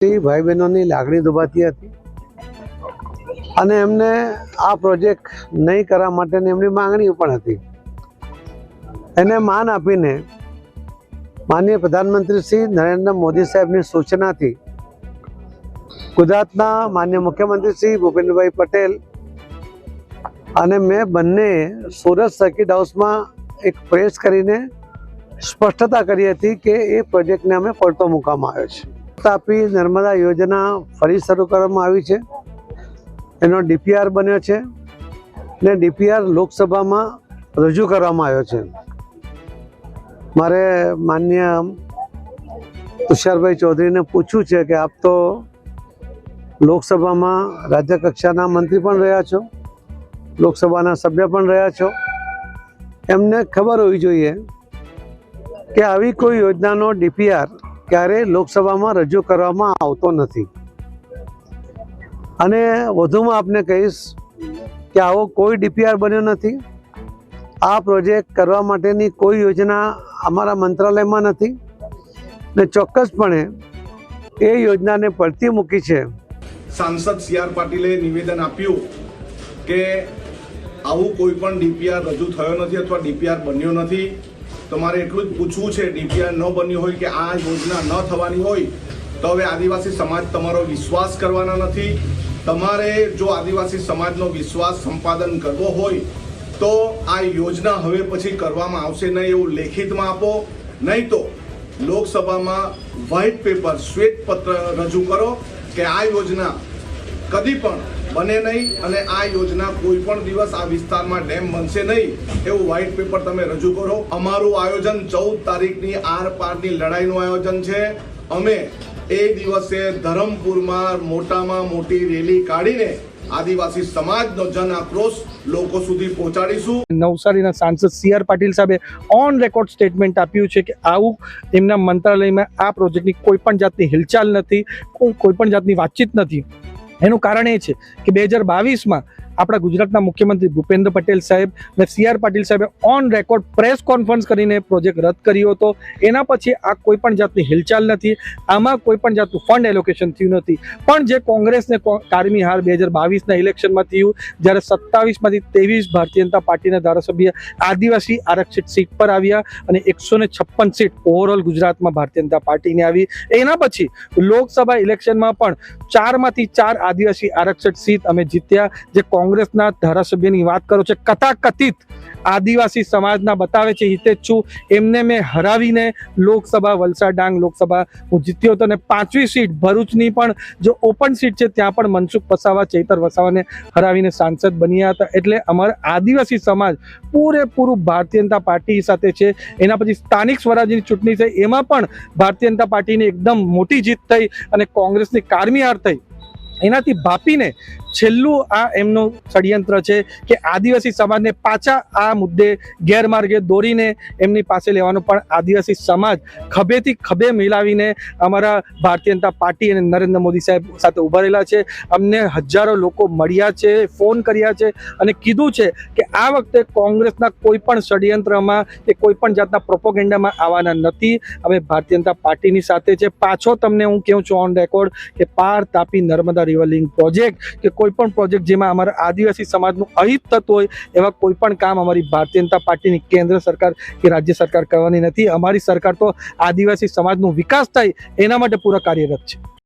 થી ભાઈ બહેનોની લાગણી દુભાતી હતી. અને એમને આ પ્રોજેક્ટ નહીં કરવા માટેની એમની માંગણીઓ પણ હતી. એને માન આપીને માનનીય પ્રધાનમંત્રી શ્રી નરેન્દ્ર મોદી સાહેબની સૂચનાથી ગુજરાતના માન્ય મુખ્યમંત્રી શ્રી ભૂપેન્દ્રભાઈ પટેલ અને મેં બંને સુરત સર્કિટ હાઉસમાં એક પ્રેસ કરીને સ્પષ્ટતા કરી હતી કે એ પ્રોજેક્ટને અમે પડતો મૂકવામાં આવ્યો છે. તાપી નર્મદા યોજના ફરી શરૂ કરવામાં આવી છે. એનો ડીપીઆર બન્યો છે ને ડીપીઆર લોકસભામાં રજૂ કરવામાં આવ્યો છે. મારે માન્ય તુષારભાઈ ચૌધરીને પૂછ્યું છે કે આપ તો લોકસભામાં રાજ્ય કક્ષાના મંત્રી પણ રહ્યા છો, લોકસભાના સભ્ય પણ રહ્યા છો. એમને ખબર હોવી જોઈએ કે આવી કોઈ યોજનાનો ડીપીઆર ક્યારેય લોકસભામાં રજૂ કરવામાં આવતો નથી. અને વધુમાં આપને કહીશ કે આવો કોઈ ડીપીઆર બન્યો નથી. આ પ્રોજેક્ટ કરવા માટેની કોઈ યોજના અમારા મંત્રાલયમાં નથી. ને ચોક્કસપણે એ યોજનાને પડતી મૂકી છે. સાંસદ સી આર પાટીલે નિવેદન આપ્યું કે આવું કોઈ પણ ડીપીઆર રજૂ થયો નથી અથવા ડીપીઆર બન્યો નથી. તમારે એટલું જ પૂછવું છે ડીપીઆર ન બન્યું હોય કે આ યોજના ન થવાની હોય, તો હવે આદિવાસી સમાજ તમારો વિશ્વાસ કરવાના નથી. તમારે જો આદિવાસી સમાજનો વિશ્વાસ સંપાદન કરવો હોય, તો આ યોજના હવે પછી કરવામાં આવશે નહીં એવું લેખિતમાં આપો. નહીં તો લોકસભામાં વ્હાઇટ પેપર શ્વેત પત્ર રજૂ કરો કે આ યોજના કદી પણ બને નહીં અને આ યોજના કોઈ પણ દિવસ આ વિસ્તારમાં ડેમ બનશે નહીં એવું વ્હાઇટ પેપર તમે રજૂ કરો. અમારું આયોજન ચૌદ તારીખની આર પારની લડાઈનું આયોજન છે. અમે એ દિવસે ધરમપુરમાં મોટામાં મોટી રેલી કાઢીને આદિવાસી સમાજનો જન આક્રોશ લોકો સુધી પહોંચાડીશું. નવસારીના સાંસદ સી આર પાટીલ સાહેબે ઓન રેકોર્ડ સ્ટેટમેન્ટ આપ્યું છે કે આવું એમના મંત્રાલયમાં આ પ્રોજેક્ટની કોઈ પણ જાતની હિલચાલ નથી કોઈ પણ જાતની વાતચીત નથી. એનું કારણ એ છે કે બે હજાર બાવીસમાં આપણા ગુજરાતના મુખ્યમંત્રી ભૂપેન્દ્ર પટેલ સાહેબ અને સી આર પાટીલ સાહેબે ઓન રેકોર્ડ પ્રેસ કોન્ફરન્સ કરીને પ્રોજેક્ટ રદ કર્યો હતો. એના પછી આ કોઈ પણ જાતની હિલચાલ નથી. આમાં કોઈ પણ જાતનું ફંડ એલોકેશન થયું નથી. પણ જે કોંગ્રેસને કારમી હાર બે હજાર બાવીસના ઇલેક્શનમાં થયું, જ્યારે સત્તાવીસમાંથી ત્રેવીસ ભારતીય જનતા પાર્ટીના ધારાસભ્ય આદિવાસી આરક્ષિત સીટ પર આવ્યા અને એકસો છપ્પન સીટ ઓવરઓલ ગુજરાતમાં ભારતીય જનતા પાર્ટીને આવી. એના પછી લોકસભા ઇલેક્શનમાં પણ ચારમાંથી ચાર આદિવાસી આરક્ષિત સીટ અમે જીત્યા. જે કોંગ્રેસના ધારાસભ્યની વાત કરો છે, કથાકથિત આદિવાસી સમાજના બતાવે છે હિતેચ્છુ છું. એમને મેં હરાવીને લોકસભા વલસાડ ડાંગ લોકસભા હું જીત્યો હતો અને પાંચમી સીટ ભરૂચની પણ જે ઓપન સીટ છે, ત્યાં પણ મનસુખ વસાવા, ચૈતર વસાવાને હરાવીને સાંસદ બન્યા હતા. એટલે અમારા આદિવાસી સમાજ પૂરેપૂરું ભારતીય જનતા પાર્ટી સાથે છે. એના પછી સ્થાનિક સ્વરાજ્યની ચૂંટણી થઈ, એમાં પણ ભારતીય જનતા પાર્ટીની એકદમ મોટી જીત થઈ અને કોંગ્રેસની કારમી હાર થઈ. એનાથી ભાપીને છેલ્લું આ એમનું ષડયંત્ર છે કે આદિવાસી સમાજને પાછા આ મુદ્દે ગેરમાર્ગે દોરીને એમની પાસે લેવાનો પણ આદિવાસી સમાજ ખભેથી ખભે મિલાવીને અમારા ભારતીય જનતા પાર્ટી અને નરેન્દ્ર મોદી સાહેબ સાથે ઊભા રહેલા છે. અમને હજારો લોકો મળ્યા છે, ફોન કર્યા છે અને કીધું છે કે આ વખતે કોંગ્રેસના કોઈ પણ ષડયંત્રમાં કે કોઈ પણ જાતના પ્રોપોગેન્ડામાં આવવાના નથી. અમે ભારતીય જનતા પાર્ટીની સાથે છે. પાછો તમને હું કહું છું ઓન રેકોર્ડ કે Par Tapi Narmada river link project કે કોઈ પણ પ્રોજેક્ટ જેમાં અમારા આદિવાસી સમાજનું અહિત થતું હોય, એવા કોઈ પણ કામ અમારી ભારતીય જનતા પાર્ટીની કેન્દ્ર સરકાર કે રાજ્ય સરકાર કરવાની નથી. અમારી સરકાર તો આદિવાસી સમાજનો વિકાસ થાય, એના માટે પૂરા કાર્યરત છે.